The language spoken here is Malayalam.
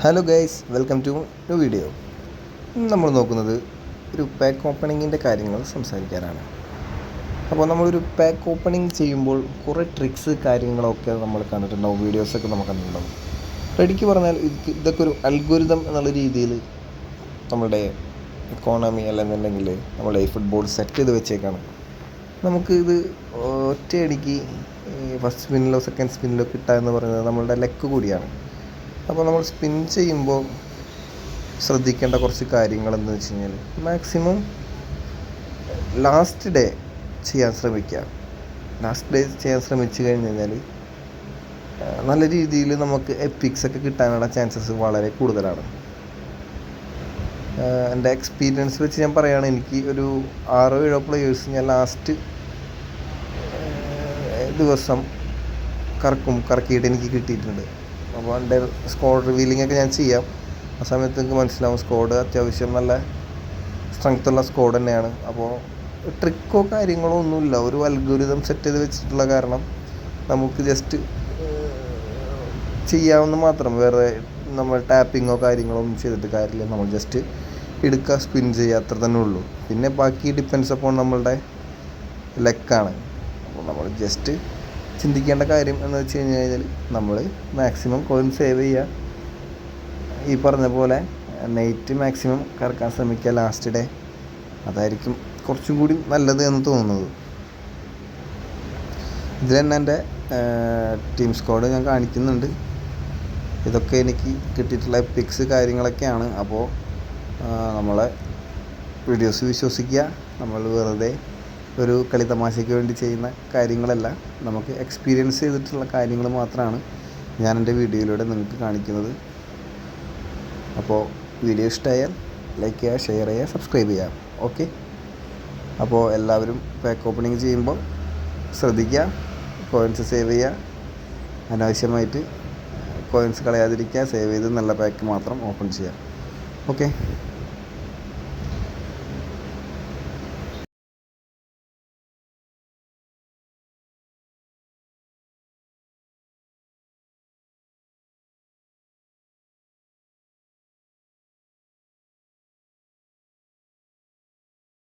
Hello guys welcome to new video നമ്മൾ നോക്കുന്നത് ഒരു പാക്ക് ഓപ്പണിങ്ങിന്റെ കാര്യങ്ങൾ സംസാരിക്കാനാണ്. അപ്പോൾ നമ്മളൊരു പാക്ക് ഓപ്പണിംഗ് ചെയ്യുമ്പോൾ കുറേ ട്രിക്സ് കാര്യങ്ങളൊക്കെ നമ്മൾ കണ്ടിട്ടുണ്ടാവും വീഡിയോസൊക്കെ നമുക്ക് കണ്ടിട്ടുണ്ടാവും. റെഡിക്ക് പറഞ്ഞാൽ ഇത് ഇതൊക്കെ ഒരു അൽഗോരിതം എന്നുള്ള രീതിയിൽ നമ്മുടെ ഇക്കോണമി അല്ലെന്നുണ്ടെങ്കിൽ നമ്മുടെ ഈ ഫുട്ബോൾ സെറ്റ് ചെയ്ത് വെച്ചേക്കാണ്. നമുക്ക് ഇത് ഒറ്റയടിക്ക് ഫസ്റ്റ് സ്പിന്നിലോ സെക്കൻഡ് സ്പിന്നിലോ കിട്ടുക എന്ന് പറയുന്നത് നമ്മളുടെ ലെക്ക് കൂടിയാണ്. അപ്പോൾ നമ്മൾ സ്പിൻ ചെയ്യുമ്പോൾ ശ്രദ്ധിക്കേണ്ട കുറച്ച് കാര്യങ്ങളെന്ന് വെച്ച് കഴിഞ്ഞാൽ മാക്സിമം ലാസ്റ്റ് ഡേ ചെയ്യാൻ ശ്രമിക്കുക. ലാസ്റ്റ് ഡേ ചെയ്യാൻ ശ്രമിച്ചു കഴിഞ്ഞ് കഴിഞ്ഞാൽ നല്ല രീതിയിൽ നമുക്ക് എപ്പിക്സ് ഒക്കെ കിട്ടാനുള്ള ചാൻസസ് വളരെ കൂടുതലാണ്. എന്റെ എക്സ്പീരിയൻസ് വെച്ച് ഞാൻ പറയുകയാണ് എനിക്ക് ഒരു ആറോ ഏഴോ പ്ലേയേഴ്സ് ഞാൻ ലാസ്റ്റ് ദിവസം കറക്കും കറക്കിയിട്ട് എനിക്ക് കിട്ടിയിട്ടുണ്ട്. അപ്പോൾ എന്റെ സ്കോഡ് റിവീലിംഗ് ഒക്കെ ഞാൻ ചെയ്യാം. ആ സമയത്ത് നിങ്ങൾക്ക് മനസ്സിലാവും സ്കോഡ് അത്യാവശ്യം നല്ല സ്ട്രെങ്ത് ഉള്ള സ്കോഡ് തന്നെയാണ്. അപ്പോൾ ട്രിക്കോ കാര്യങ്ങളോ ഒന്നുമില്ല. ഒരു അൽഗോരിതം സെറ്റ് ചെയ്ത് വെച്ചിട്ടുള്ള കാരണം നമുക്ക് ജസ്റ്റ് ചെയ്യാവുന്ന മാത്രം. വേറെ നമ്മൾ ടാപ്പിങ്ങോ കാര്യങ്ങളോ ഒന്നും ചെയ്തിട്ട് കാര്യമില്ല. നമ്മൾ ജസ്റ്റ് എടുക്കുക സ്പിൻ ചെയ്യുക അത്ര തന്നെ ഉള്ളൂ. പിന്നെ ബാക്കി ഡിപ്പെൻസ് അപ്പോൾ നമ്മളുടെ ലെക്കാണ് അപ്പോൾ നമ്മൾ ജസ്റ്റ് ചിന്തിക്കേണ്ട കാര്യം എന്ന് വെച്ച് കഴിഞ്ഞ് കഴിഞ്ഞാൽ നമ്മൾ മാക്സിമം കോയിൻ സേവ് ചെയ്യുക ഈ പറഞ്ഞ പോലെ നൈറ്റ് മാക്സിമം കറക്കാൻ ശ്രമിക്കുക ലാസ്റ്റ് ഡേ അതായിരിക്കും കുറച്ചും കൂടി നല്ലത് എന്ന് തോന്നുന്നത്. ഇതിൽ തന്നെ എന്റെ ടീം സ്കോഡ് ഞാൻ കാണിക്കുന്നുണ്ട്. ഇതൊക്കെ എനിക്ക് കിട്ടിയിട്ടുള്ള പിക്സ് കാര്യങ്ങളൊക്കെയാണ്. അപ്പോൾ നമ്മളെ വീഡിയോസ് വിശ്വസിക്കുക. നമ്മൾ വെറുതെ ഒരു കളി തമാശയ്ക്ക് വേണ്ടി ചെയ്യുന്ന കാര്യങ്ങളല്ല നമുക്ക് എക്സ്പീരിയൻസ് ചെയ്തിട്ടുള്ള കാര്യങ്ങൾ മാത്രമാണ് ഞാൻ എന്റെ വീഡിയോയിലൂടെ നിങ്ങൾക്ക് കാണിക്കുന്നത്. അപ്പോൾ വീഡിയോ ഇഷ്ടമായാൽ ലൈക്ക് ചെയ്യുക ഷെയർ ചെയ്യുക സബ്സ്ക്രൈബ് ചെയ്യുക. ഓക്കെ അപ്പോൾ എല്ലാവരും പാക്ക് ഓപ്പണിങ് ചെയ്യുമ്പോൾ ശ്രദ്ധിക്കുക കോയിൻസ് സേവ് ചെയ്യുക. അനാവശ്യമായിട്ട് കോയിൻസ് കളയാതിരിക്കുക സേവ് ചെയ്ത് നല്ല പാക്ക് മാത്രം ഓപ്പൺ ചെയ്യുക. ഓക്കെ